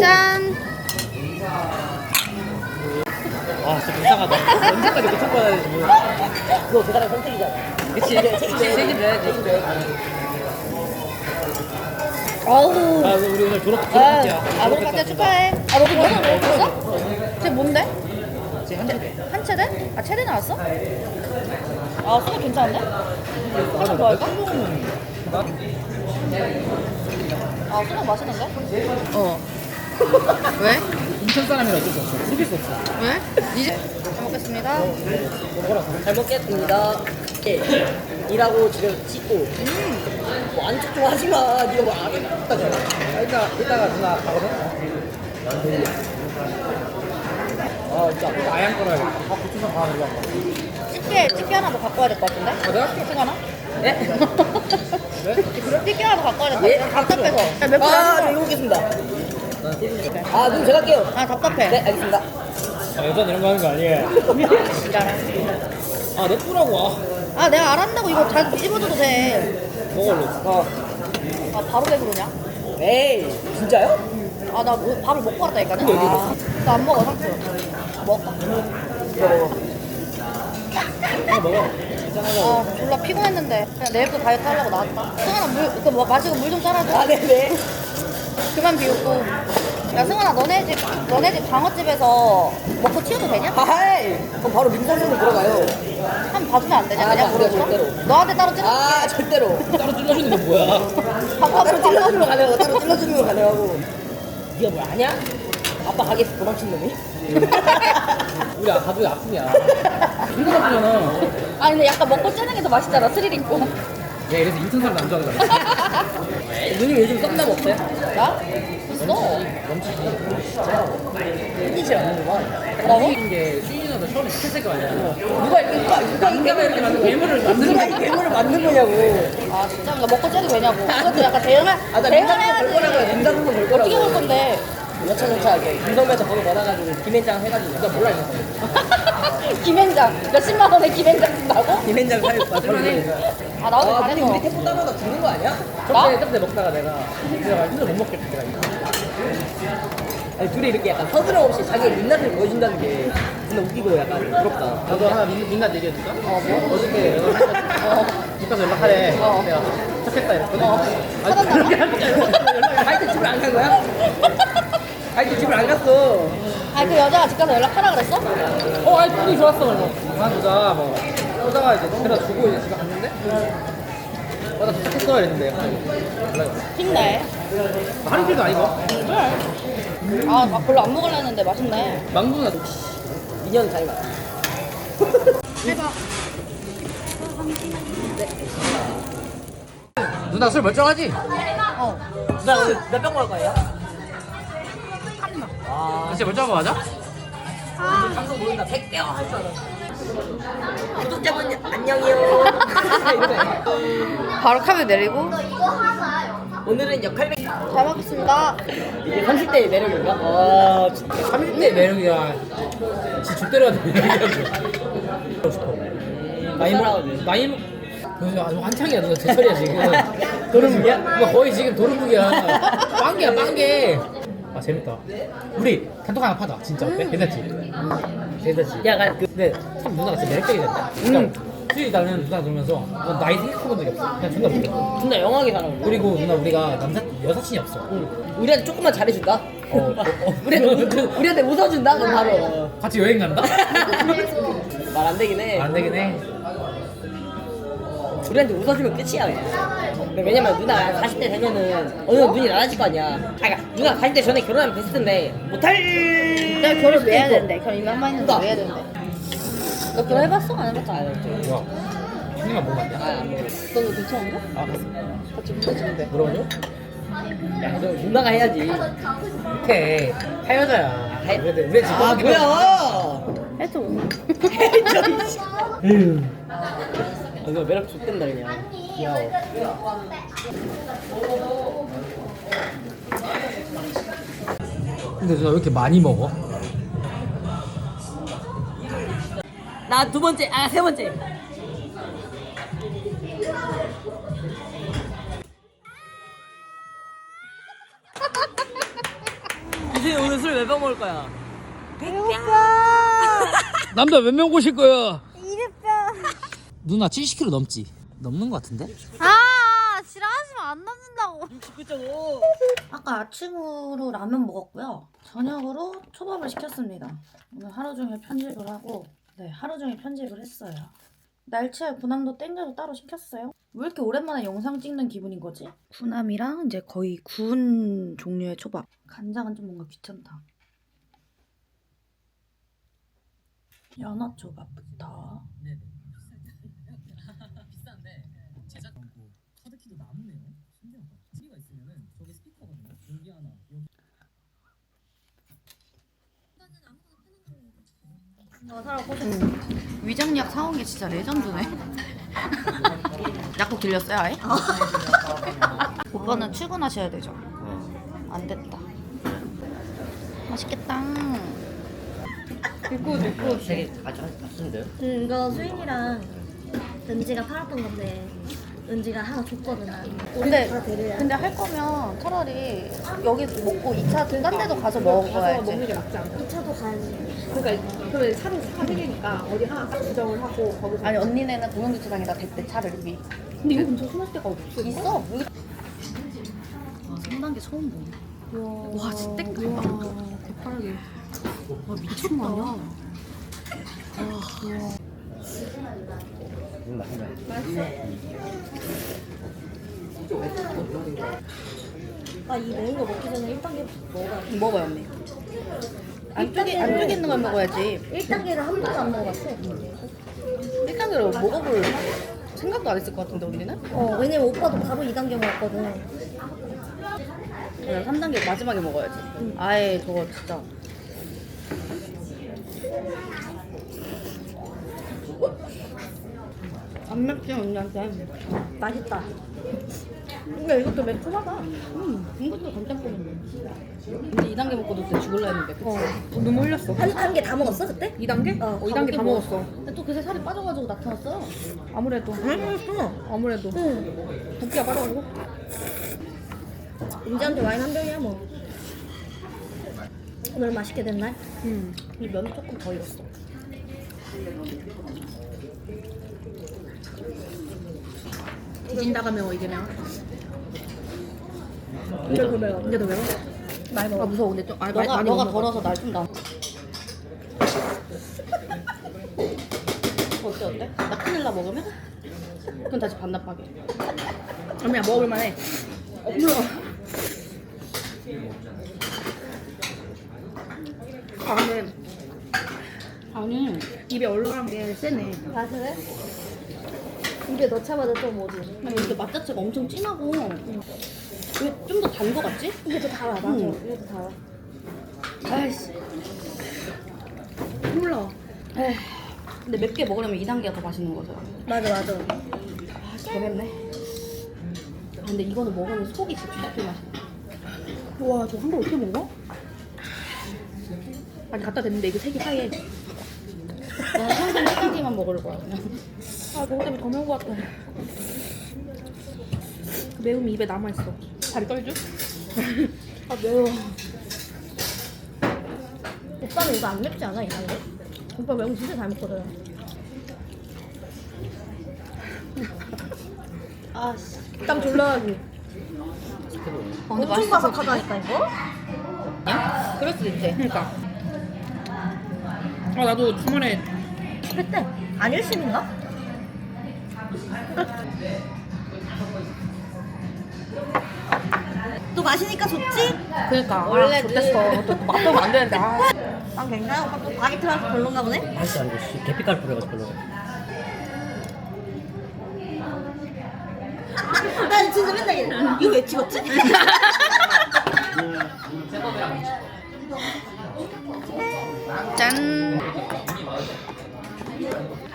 짠. 아 진짜 불쌍하다. 언제까지 받아야 되지 뭐. 그거 그 사람 선택이잖아. 그치 책임져야지. 어우. 아 우리 오늘 졸업 아, 졸업학기야. 아, 축하해. 아, 너도 면허 먹었어? 쟤 뭔데? 이제 한 체대? 아, 체대 나왔어? 아, 수능 괜찮은데? 수능 더 할까? 아, 수능 맛있는데? 어. 왜? 인천 사람이라 어쩔 수 없어. 숨길 수 없어. 왜? 이제 잘 먹겠습니다. 잘 먹겠습니다. 예. 일하고 집에 씻고. 뭐 안쪽 좀 하지 마. 네가 뭐안 했다. 아, 이따 이따가 누나 가거든. 아 진짜. 아양 걸어야겠다. 아 고추장 다 들어간 거. 집게, 집게 하나 더 갖고 와야 될 것 같은데? 아 내가 할게. 승관아? 네? 네? 집게 하나 더 갖고 와야 될것 예? 같아. 답답해서. 야, 몇 분? 아, 네, 이거 먹겠습니다. 아, 눈 제가 할게요. 아, 답답해. 네, 알겠습니다. 아 여자는 이런 거 하는 거 아니에요? 아 냅두라고. 아 아, 내가 알았다고 이거 잘 뒤집어줘도 돼. 먹을래. 어. 아, 바로 왜 그러냐? 에이, 진짜요? 아, 나 뭐- 밥을 먹고 왜 아, 나안 먹어, 상추. 먹어. 이거 아 먹어. 아, 졸라 피곤했는데. 그냥 내일부터 다이어트 하려고 나왔다. 승환아, 물, 그 뭐, 마시고 물 좀 따라줘. 아, 네네. 그만 비우고. 야, 승환아, 너네 집, 너네 집 방어집에서 먹고 튀어도 되냐? 아이, 그럼 바로 민선으로 들어가요. 한번 봐주면 안 되냐? 아, 그냥 나 그래, 물어서? 절대로. 너한테 따로 찔러. 아, 절대로. 따로 찔러주는 게 뭐야? 아, 따로 찔러주는 거 가능하고, 따로 찔러주는 거 가능하고. 네가 뭘 아냐? 아빠 가게에서 도망친 놈이? 우리 아- 가족이 아픔이야. 힘들 아프잖아. 아, 근데 약간 먹고 찌는 게 더 맛있잖아, 스릴 있고. 야 이래서 인천 사람 안 좋아하는 거야. 누님 요즘 썸남 없어요? 나? 있어. 끊이질 않는구만. 뭐라고? 웃긴 게 수인이가 처음에 거 아니야. 누가 이렇게, 누가, 누가 이 남자가 이렇게 만든 괴물을 누가 만드는 이 거야. 괴물을 만든 거냐고. 아, 진짜? 그러니까 먹고 찌도 되냐고. 그것도 약간 대응할, 아, 나 민사부터 걸 거라고요. 대응해야지. 민사부터 걸 거라고. 어떻게 볼 건데? 여차저차하게 김선배한테 번호 받아가지고 김현장 해가지고 나 몰라 이거 김현장. 몇십만 원에 김현장 준다고? 김현장 맞을만해 아, 나오길 아 근데 잘했어. 우리 태포 따라다 죽는 거 아니야? 저때 저때 먹다가 내가 내가 힘들 못 먹겠다 내가. 아니 둘이 이렇게 약간 서두름 없이 자기의 민낯을 보여준다는 게 진짜 웃기고 약간 부럽다 나도 하나 민, 민낯 얘기해줄까? 어, 뭐? 어저께 어. 집 가서 연락하래. 어. 내가 착했다 이랬거든. 어. 아니 찾았나 그렇게 봐? 하지 말고 하여튼 집을 안 간 거야? 하여튼 집을 안 갔어 아, 그 여자가 집 가서 연락하라 그랬어? 어, 아니 분위기 좋았어. 그래서 그만두자 뭐. 오다가 이제 데려다 주고 이제 집에 갔는데. 어, 나 도착했어 이랬는데. 힘내. 하는 길도 아니고. 그래. 아, 나 별로 안 먹으려 했는데 맛있네. 인연 잘 가. 해봐. 누나 술 멀쩡하지? 어. 누나 오늘 몇병 먹을 거예요? 아 진짜 멀쩡한 거 맞아? 오늘 방송 모른다 100병 할줄 알았어 구독자분 안녕이요 이러네. 바로 카메라 내리고. 오늘은 역할 배잘 먹겠습니다. 이게 30대의 매력인가? 아 진짜 30대 매력이야. 지 족대로 하는 매력이야. 싶어. 나이 먹, 나이 먹, 그래서 아주 한창이야, 누나 제철이야, 지금. 도루묵이야? 누나 거의 지금 도루묵이야. 빵개야, 빵개. 아, 재밌다. 우리 단톡 하나 파자, 진짜 어때? 괜찮지? 괜찮지? 야, 나 그- 근데 참 누나가 진짜 매력적이다. 그러니까 수일이 나는 누나 들으면서 너 나이 생각해본 적이 없어. 그냥 존나 웃겨. 존나 영하게 살아 그리고 누나 우리가 남사, 여사친이 없어. 우리한테 조금만 잘해준다? 어, 어, 어. 우리한테, 웃- 우리한테 웃어준다? 그럼 바로 같이 여행 간다? 말 안 되긴 해 안 되긴 해. 우리한테 웃어주면 끝이야 그냥 왜냐면 누나 40대 되면은 어느 정도 눈이 나아질 거 아니야 아 그러니까 누나 40대 전에 결혼하면 베스트인데 못할 내가 결혼 왜 해야. 되는데? 결혼 이만 만 했는데. 왜 해야 되는데? 너 결혼 해봤어? 안 해봤어? 아, 저- 뭐야? 형님만 뭐 맞냐? 아, 안 먹어. 너도 괜찮은데? 아, 같이 붙여주는데. 물어봐줘? 야, 너 누나가 해야지. 오케이. 하여자야. 하- 우리 우리 지금 아, 뭐야? 해줘. 아, 이거 매력 좋댄다 그냥. 근데 누나 왜 이렇게 많이 먹어? 나 두 번째, 아 세 번째. 몇병 먹을 거야? 남자 몇명 보실 거야? 이랬다. 누나 70kg 넘지? 넘는 거 같은데? 아, 지랄하시면 안 남는다고. 69.5. 아까 아침으로 라면 먹었고요. 저녁으로 초밥을 시켰습니다. 오늘 하루 종일 편집을 하고, 네, 하루 종일 편집을 했어요. 날치알 군함도 땡겨서 따로 시켰어요. 왜 이렇게 오랜만에 영상 찍는 기분인 거지? 군함이랑 이제 거의 구운 종류의 초밥. 간장은 좀 뭔가 귀찮다. 연어 초밥부터. 비싼데 제작 카드키도 남네요. 신기하다. TV가 있으면은 저게 스피커거든요. 여기 하나, 여기 위장약 사온 게 진짜 레전드네. 약국 들렸어요, 아예? 오빠는 출근하셔야 되죠? 안 됐다. 맛있겠다. 되게 맛있는데요? 음, 이거 수인이랑 은지가 팔았던 건데 은지가 하나 줬거든 난. 근데, 근데 할 거면 차라리 여기 먹고 2차 딴 데도 가서 먹어야지. 먹는 게 낫지 않아? 2차도 가야지. 그러니까 그러면 차를 사들이니까 어디 하나 딱 지정을 하고 거기서 아니, 언니네는 공영주차장에다 댔대, 차를 이미. 근데 이거 근처 숨을 데가 없어 있어. 여기. 와, 3단계 처음 보네. 와, 진짜 땡깡다. 대파라게 와, 미친 거 아니야? 아이 매운 거 먹기 전에 1단계 먹어야 돼. 먹어요, 언니. 안쪽에, 안쪽에 있는 걸 먹어야지. 1단계를 한 번도 안 먹어봤어. 1단계로 먹어볼 생각도 안 했을 것 같은데, 언니는? 어 왜냐면 오빠도 바로 2단계 먹었거든. 그냥 3단계 마지막에 먹어야지. 아예 저거 진짜. 안 맵지, 언니한테. 맛있다. 근데 이것도 매콤하다. 음, 이것도 간장국인데. 근데 2단계 먹고도 진짜 죽을라 했는데. 그치? 어 눈물 흘렸어 한 단계 다 먹었어 그때? 2단계? 어, 어, 2단계 다 먹었어 근데 또 그새 살이 빠져가지고 나타났어요. 아무래도 맛있어. 아무래도 응. 붓기가 빠져가지고 은지한테 와인 한 병이야 뭐. 오늘 맛있게 된 날? 음. 근데 면이 조금 더 익었어. 뒤진다가 매워 이게 매워 이제 더 매워. 이제 더 매워? 많이 아 먹어. 무서워. 근데 좀 아, 많이- 너가 많이 너가 먹는 덜어서 날 좀 나. 어때 어때? 나 큰일 나 먹으면? 그럼 다시 반납하게. 언니야 먹어볼 만해 없어 아 근데 아니 입에 얼룩한 게 세네 아 그래? 입에 넣자마자 좀 오지. 아니 이게 맛 자체가 엄청 진하고 이게 좀더 단 거 같지? 이게 더 달아, 맞아. 응. 이게 더 달아. 아이씨. 몰라 에휴. 근데 맵게 먹으려면 2단계가 더 맛있는 거죠. 맞아, 맞아. 아씨 더 맵네. 아, 근데 이거는 먹으면 속이 진짜 뒤집힐 맛이야. 와저한걸 어떻게 먹어? 아니 갖다 댔는데 이거 색이 하얘 나는 평생 1단계만 먹을 거야 그냥. 아 그거 때문에 더 매운 것 같아 매움이 입에 남아있어 다리 떨죠? 아, 매워. 오빠는 이거 안 맵지 않아, 이 단계? 오빠 매운 거 진짜 잘 먹거든. 아씨. 땀 졸라 나지 어, 근데 엄청 맛있어. 바삭하다니까, 이거? 야? 그럴 수도 있지. 그러니까 아 나도 주말에 그때 안 1심인가? 또 마시니까 좋지? 그러니까 원래 아, 좋댔어 또 맛보면 안 되는데 아. 난 괜찮아. 오빠 또 바게트라서 별론가 보네? 맛있어 아니고 계피가루 뿌려가지고 별로 나 진짜 맨날 이래. 이거 왜 찍었지? 짠.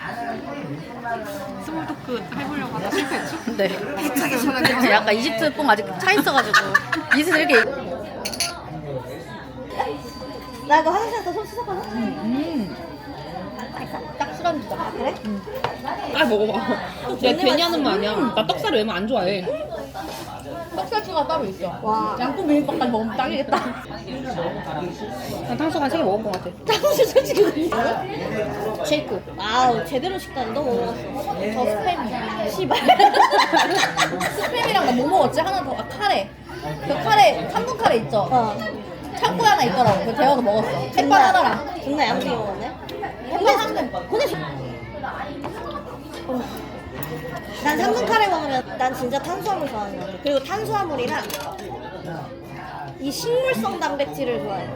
스몰 토크 해보려고 하다 실패했지? 네. 약간 이집트 뽕 아직 차 있어가지고 이슬 이렇게. 나 이거 화장실 갔다 손 씻었거든? 음. 딱 술안주다. 아, 그래? 아 먹어봐 내가 괜히 하는 말 아니야 나 떡살을 왜냐면 안 좋아해 떡살추가 따로 있어. 와. 양푼 비빔밥까지 먹으면 딱이겠다. 난 탕수육 한 3개 먹은 것 같아. 탕수육 솔직히 쉐이크. 아우 제대로 먹었어. 저 스팸. 씨발. 스팸이랑 나뭐 먹었지? 하나 더. 아, 카레. 그 카레, 3분 카레 있죠? 어. 창고에 하나 있더라고. 그거 데워서 먹었어. 햇반 하나랑. 존나 양식이 먹었네. 근데 3분. 근데 난 3분 카레 먹으면 난 진짜 탄수화물 좋아하는 것 같아. 그리고 탄수화물이랑 이 식물성 단백질을 좋아해.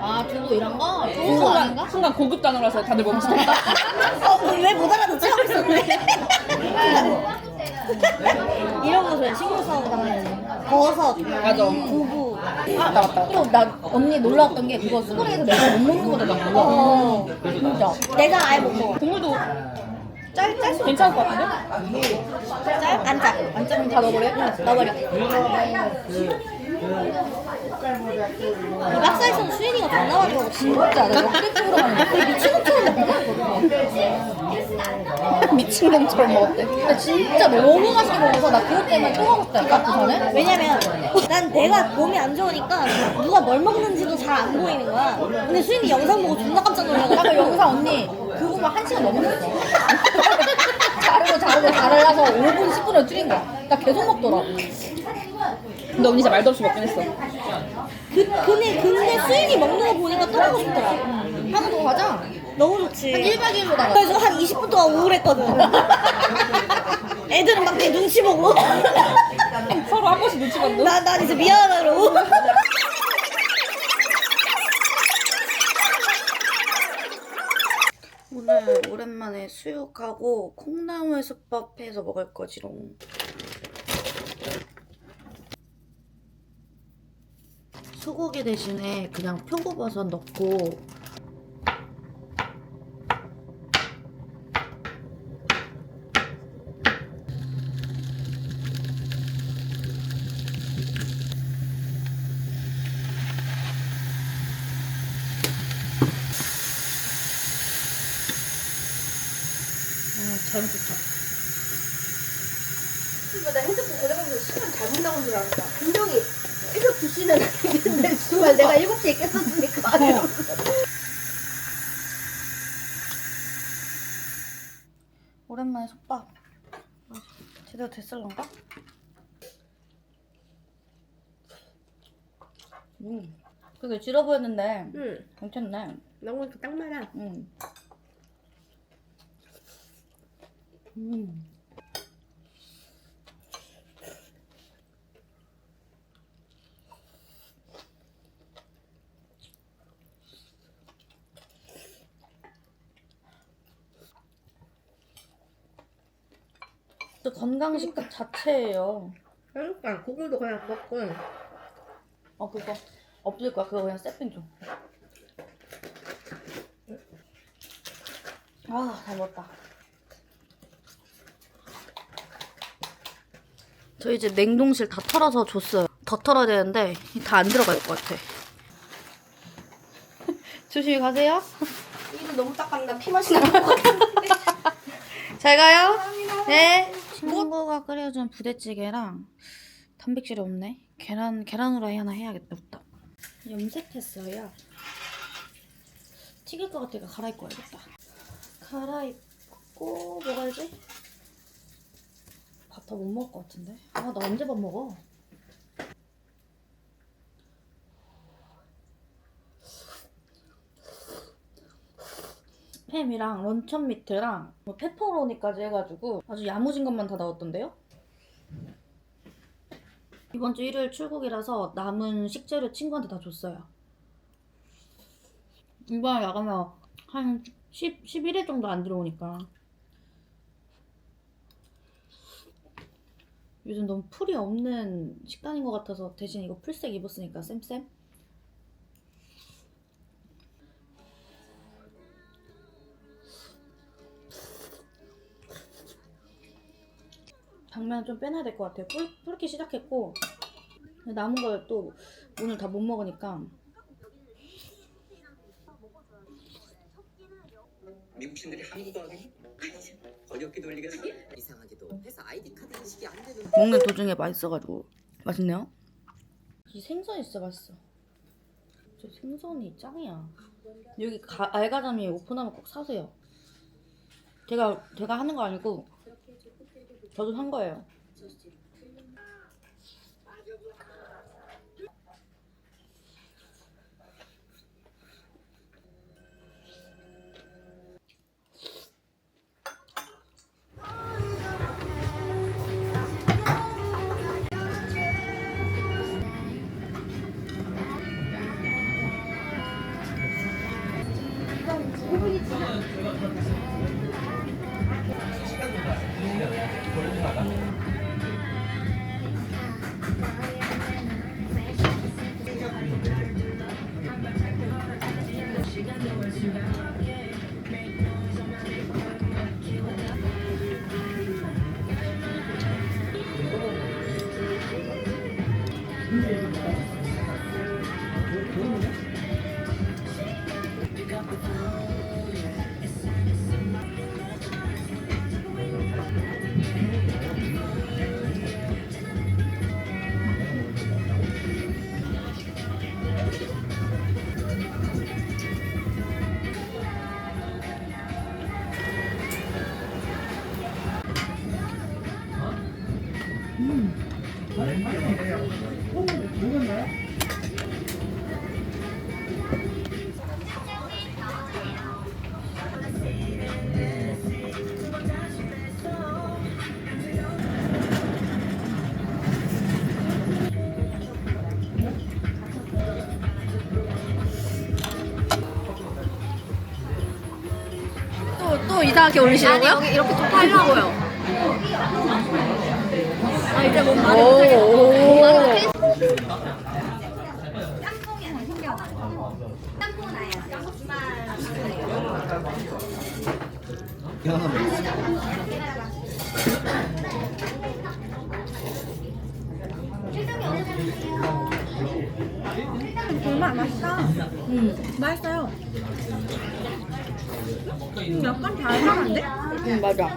아, 두부 이런 거? 좋은 거 아닌가? 순간, 고급 단어라서 다들 멈추네. 어, 왜못 알아듣지 하고 있었네. 이런 거 좋아해. 식물성 단백질. 버섯, 맞아. 두부. 아, 맞다. 또 나 언니 놀라웠던 게 그거 수그레에서 내가 못 먹는 나 몰라. 어. 진짜. 내가 아예 못 먹어. 국물도 짤, 짤 수. 괜찮을 것 같은데? 짤? 안 짜. 안 짜면 다 넣어버려? 넣어버려. 이 박사에서는 수인이가 많이 먹었어. 진짜. 내가 가는 거. 미친놈처럼 먹구나. 미친놈처럼 먹었대. 근데 진짜 너무 맛있게 먹어서 나 그것 때문에 또 먹었다니까, 그 전에? 왜냐면 난 내가 몸이 안 좋으니까 누가 뭘 먹는지도 잘 안 보이는 거야. 근데 수인이 영상 보고 존나 깜짝 놀라가지고. 영상 언니 그거 막한 시간 넘었어. 자르고 자르고 자르려서 5분 10분을 줄인 거야. 나 계속 먹더라고. 근데 언니 진짜 말도 없이 먹긴 했어. 그, 근데, 근데 수인이 먹는 거 보니까 또 하고 싶더라. 한 번 더 가자. 너무 좋지. 한 1박 2일로 나가. 그래서 한 20분 동안 우울했거든. 애들은 막 내 눈치 보고. 서로 한 번씩 눈치 봤는데. 나, 난 이제 미안하다 그러고. 오랜만에 수육하고 콩나물 솥밥 해서 먹을 거지롱. 소고기 대신에 그냥 표고버섯 넣고 아, 잘 좋다. 나 핸드폰 꺼내가면서 시간 잘못 나온 줄 알았다. 분명히 새벽 2시는 아닌데, 정말 내가 7시에 깼었으니까. 오랜만에 솥밥. 제대로 됐을런가? 음. 그게 질어 보였는데 응. 괜찮네. 너무 딱 맞아. 음. 음. 또 건강식품 자체예요. 그러니까 국물도 그냥 먹고. 어 그거 없을 거야. 그거 그냥 세핑 줘. 아, 잘 먹었다. 저 이제 냉동실 다 털어서 줬어요. 더 털어야 되는데 다 안 들어갈 것 같아. 조심히 가세요. 이거 너무 딱딱나 피 맛이 나는 것 같은데. 잘 가요. 네. 친구가 끓여준 부대찌개랑 단백질이 없네. 계란 계란 후라이 하나 해야겠다. 없다. 염색했어요. 튀길 것 같으니까 갈아입고 와야겠다. 갈아입고 뭐 갈지? 밥더못 먹을 것 같은데. 아 나 언제 밥 먹어? 스팸이랑 런천 미트랑 뭐 페퍼로니까지 해가지고 아주 야무진 것만 다 나왔던데요? 이번 주 일요일 출국이라서 남은 식재료 친구한테 다 줬어요. 이번에 나가면 한 10, 11일 정도 안 들어오니까. 요즘 너무 풀이 없는 식단인 것 같아서 대신 이거 풀색 입었으니까 쌤쌤. 당면 좀 빼놔야 될 것 같아요. 불, 불기 시작했고 남은 걸 또 오늘 다 못 먹으니까 미국신들이 한국어 하 기 번역기 돌리겠어? 이상하게도 회사 아이디 카드 인식이 안 되는 먹는 도중에 맛있어가지고 맛있네요. 이 생선이 진짜 맛있어. 저 생선이 짱이야. 여기 가, 알가자미 오픈하면 꼭 사세요. 제가 제가 하는 거 아니고 저도 산 거예요. 이상하게 올리시려고요? 아니, 여기 이렇게 좀 하려고요. 아, 이제 뭔 말을 못하겠어. 정말 맛있다. 음, 맛있어요. 음, 약간 달달한데? 응 맞아.